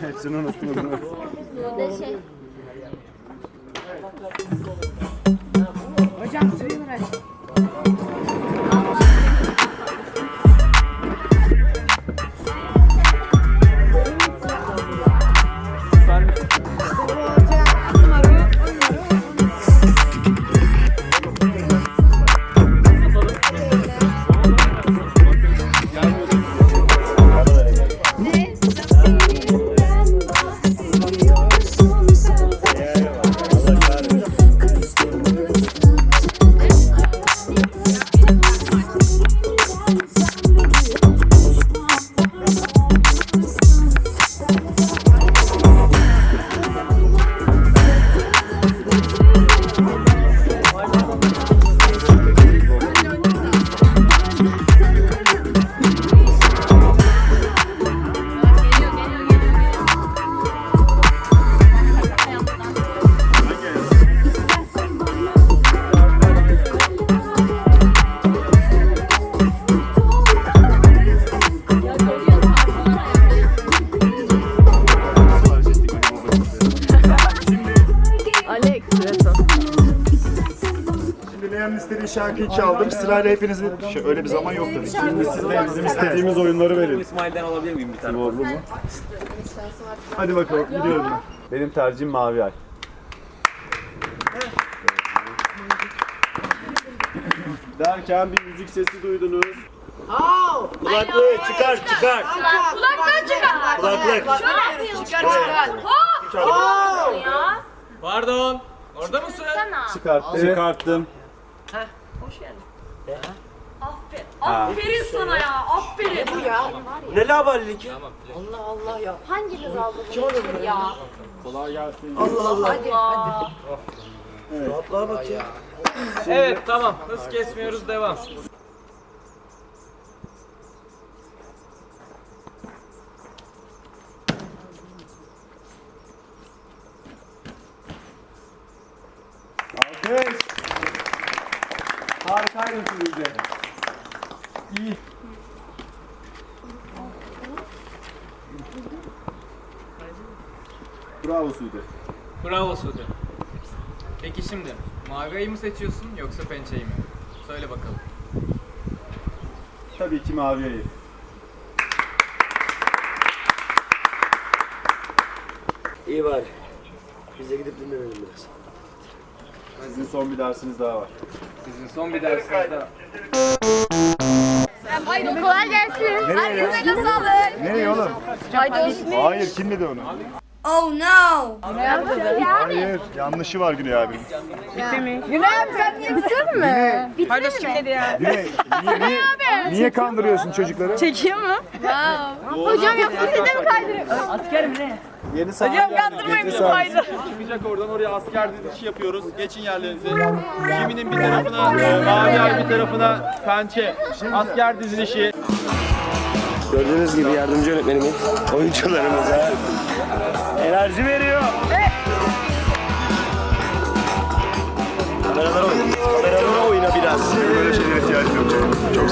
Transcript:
Hepsini unuttum. unuttum. De şey. Reto. Şimdi Leğen'in istediği şarkıyı çaldım. Sırayla hepinizin... Şey, öyle bir zaman yok tabii. Şimdi siz de bizim istediğimiz oyunları verin. İsmail'den alabilir miyim bir tane? Oldu mu? Hadi bakalım gidiyorum. Benim tercihim mavi ay. Derken bir müzik sesi duydunuz. Kulaklığı çıkar çıkar. Kulaktan çıkar. Kulaklık. Ya. Pardon. Orada mısın? Sana. Çıkarttım. Çıkarttım. Aferin sana ya, aferin. Bu ya. Ne laballik? Hanginiz aldı bunu ya? Kolay gelsin. Rahatlığa bak ya. Evet tamam. Hız kesmiyoruz devam. Alkış. Harikaydın de. İyi. Bravo Sude. Bravo Sude. Peki şimdi mavi ayı mı seçiyorsun yoksa pençeyi mi? Söyle bakalım. Tabii ki mavi ayı. İyi bari. Biz de gidip dinlenelim biraz. Sizin son bir dersiniz daha var. Sizin son bir dersiniz daha. Kolay gelsin. Nereye ya? Nereye oğlum? Hayır kim dedi onu? Oh no. Hayır yanlışı var Güney abinin. Bitirdin mi? Paydos kim dedi ya? Güney niye, niye, niye kandırıyorsun çocukları? Çekiyor mu? Hocam yoksa size mi kaydırıyor? Yeni saat Hocam kandırmayın bizi paydos. Çıkacak oradan oraya asker dizilişi yapıyoruz. Geçin yerlerinize. Kiminin bir tarafına mavi ay bir tarafına pençe. Asker dizilişi. Gördüğünüz gibi yardımcı öğretmenimiz oyuncularımıza enerji veriyor. Kameralara oyna. Kameralara oyna biraz. Böyle şeylere ihtiyacım yok. Çok,